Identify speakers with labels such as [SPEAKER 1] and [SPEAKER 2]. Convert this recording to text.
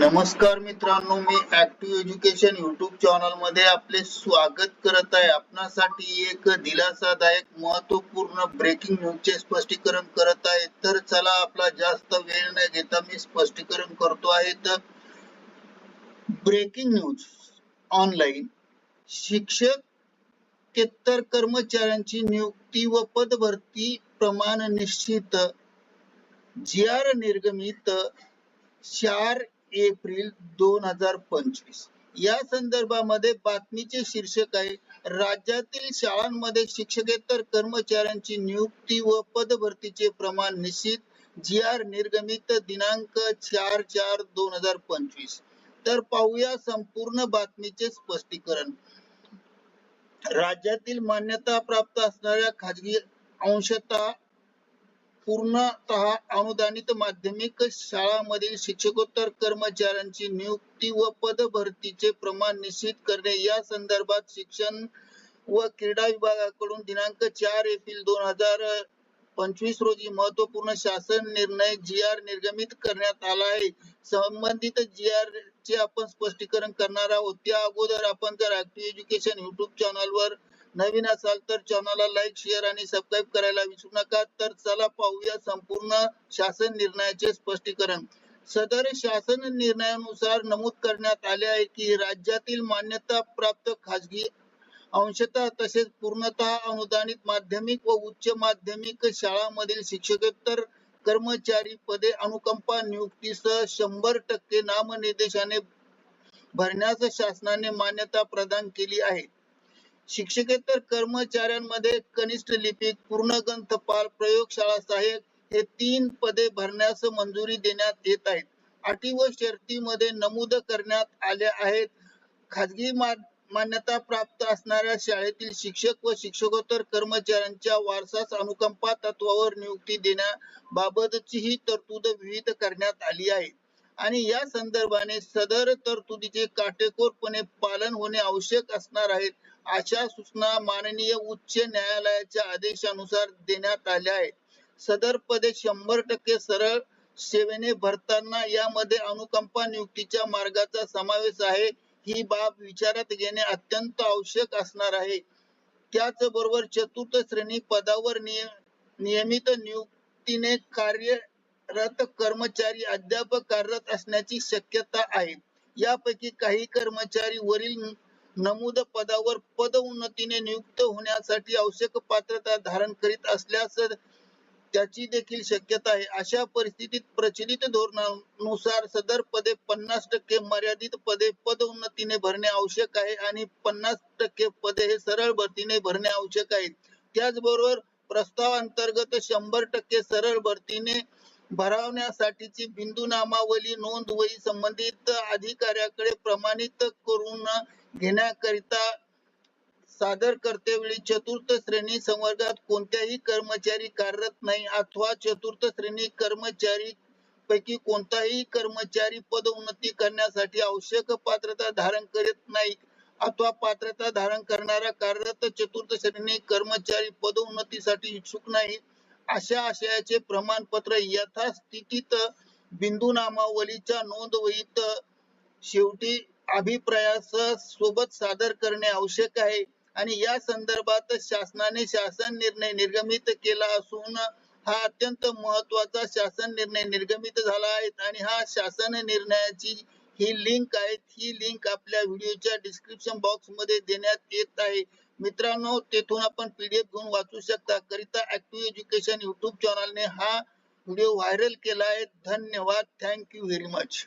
[SPEAKER 1] नमस्कार मित्रांनो मी ऍक्टिव्ह एज्युकेशन युट्यूब चॅनलमध्ये आपले स्वागत करत आहे. आपणासाठी एक दिलासादायक महत्त्वपूर्ण ब्रेकिंग न्यूजचे स्पष्टीकरण करत आहे. तर चला आपला जास्त वेळ न घेता मी स्पष्टीकरण करतो आहे. तर ब्रेकिंग न्यूज ऑनलाईन शिक्षकेतर कर्मचाऱ्यांची नियुक्ती व पदभरती प्रमाण निश्चित. जी आर निर्गमित. चार एप्रिल दोन हजार पंचवीस. या संदर्भामध्ये बातमीचे शीर्षक आहे राज्यातील शाळांमध्ये शिक्षकेतर कर्मचाऱ्यांची नियुक्ती व पदभरतीचे प्रमाण निश्चित जी आर निर्गमित दिनांक चार चार दोन हजार पंचवीस. तर पाहूया संपूर्ण बातमीचे स्पष्टीकरण. राज्यातील मान्यता प्राप्त असणाऱ्या खाजगी अंशतः पूर्णतः अनुदानित माध्यमिक शाळांमधील शिक्षकोत्तर कर्मचाऱ्यांची नियुक्ती व पद भरतीचे प्रमाण निश्चित करणे. या संदर्भात शिक्षण व क्रीडा विभागाकडून दिनांक चार एप्रिल दोन हजार पंचवीस रोजी महत्त्वपूर्ण शासन निर्णय जी आर निर्गमित करण्यात आला आहे. संबंधित जी आर चे आपण स्पष्टीकरण करणार आहोत. त्या अगोदर आपण जर ऍक्टिव्ह एज्युकेशन युट्यूब चॅनल वर नवीन असाल तर चॅनलला लाईक शेअर आणि सबस्क्राईब करायला विसरू नका. तर चला पाहूया संपूर्ण शासन निर्णयाचे स्पष्टीकरण. सदर शासन निर्णयानुसार नमूद करण्यात आले आहे की राज्यातील मान्यता प्राप्त खाजगी अंशतः तसेच पूर्णतः अनुदानित माध्यमिक व उच्च माध्यमिक शाळांमधील शिक्षकोत्तर कर्मचारी पदे अनुकंपा नियुक्तीसह शंभर टक्के नामनिर्देशाने भरण्यास शासनाने मान्यता प्रदान केली आहे. शिक्षकेतर कर्मचाऱ्यांमध्ये कनिष्ठ लिपिक पूर्णग्रंथपाल प्रयोगशाळा सहाय्यक हे तीन पदे भरण्यास मंजुरी देण्यात येत आहेत. अटी व शर्तीमध्ये नमूद करण्यात आल्या आहेत. खाजगी मान्यता प्राप्त असणाऱ्या शाळेतील शिक्षक व शिक्षकोत्तर कर्मचाऱ्यांच्या वारसास अनुकंपा तत्वावर नियुक्ती देण्याबाबतची ही तरतूद विहित करण्यात आली आहे. आणि या संदर्भाने सदर तरतुदीचे काटेकोरपणे पालन होणे आवश्यक असणार आहे. अशा सूचना माननीय उच्च न्यायालयाच्या आदेशानुसार देण्यात आल्या आहेत. सदर पदे शंभर टक्के सरळ सेवेने भरताना यामध्ये अनुकंपा नियुक्तीच्या मार्गाचा समावेश आहे. ही बाब विचारात घेणे अत्यंत आवश्यक असणार आहे. त्याचबरोबर चतुर्थ श्रेणी पदावर नियमित नियुक्तीने कार्यरत कर्मचारी अद्याप कार्यरत असण्याची शक्यता आहे. यापैकी काही कर्मचारी वरील नमूद पदावर पद उन्नतीने नियुक्त होण्यासाठी आवश्यक पात्रता धारण करीत असल्यास त्याची देखील शक्यता आहे. अशा परिस्थितीत प्रचलित धोरणानुसार सदर पदे पन्नास टक्के मर्यादित पदे पद उन्नतीने भरणे आवश्यक आहे आणि पन्नास टक्के पदे हे सरळ भरतीने भरणे आवश्यक आहे. त्याचबरोबर प्रस्ताव अंतर्गत शंभर टक्के सरळ भरतीने भरवण्यासाठीची बिंदू नामावली नोंद वही संबंधित अधिकाऱ्याकडे प्रमाणित करून घेण्याकरिता सादर करते. वेळी चतुर्थ श्रेणी संवर्गात कोणत्याही कर्मचारी कार्यरत नाही अथवा चतुर्थ श्रेणी कर्मचारी पैकी कोणताही कर्मचारी पद उन्नती करण्यासाठी आवश्यक पात्रता धारण करीत नाही अथवा पात्रता धारण करणारा कार्यरत चतुर्थ श्रेणी कर्मचारी पद उन्नतीसाठी इच्छुक नाही. अशा आशयाचे प्रमाणपत्र यथास्थितीत बिंदू नामावलीच्या नोंदवहीत शेवटी अभिप्रायास सोबत सादर करणे आवश्यक आहे. आणि या संदर्भात शासनाने शासन निर्णय निर्गमित केला असून हा अत्यंत महत्त्वाचा शासन निर्णय निर्गमित झाला आहे. आणि हा शासन निर्णयाची ही लिंक आहे. ही लिंक आपल्या व्हिडिओच्या डिस्क्रिप्शन बॉक्समध्ये देण्यात येत आहे. मित्रांनो तेथून आपण पीडीएफ घेऊन वाचू शकता. करिता ऍक्टिव्ह एज्युकेशन युट्यूब चॅनलने हा व्हिडिओ व्हायरल केला आहे. धन्यवाद. Thank you very much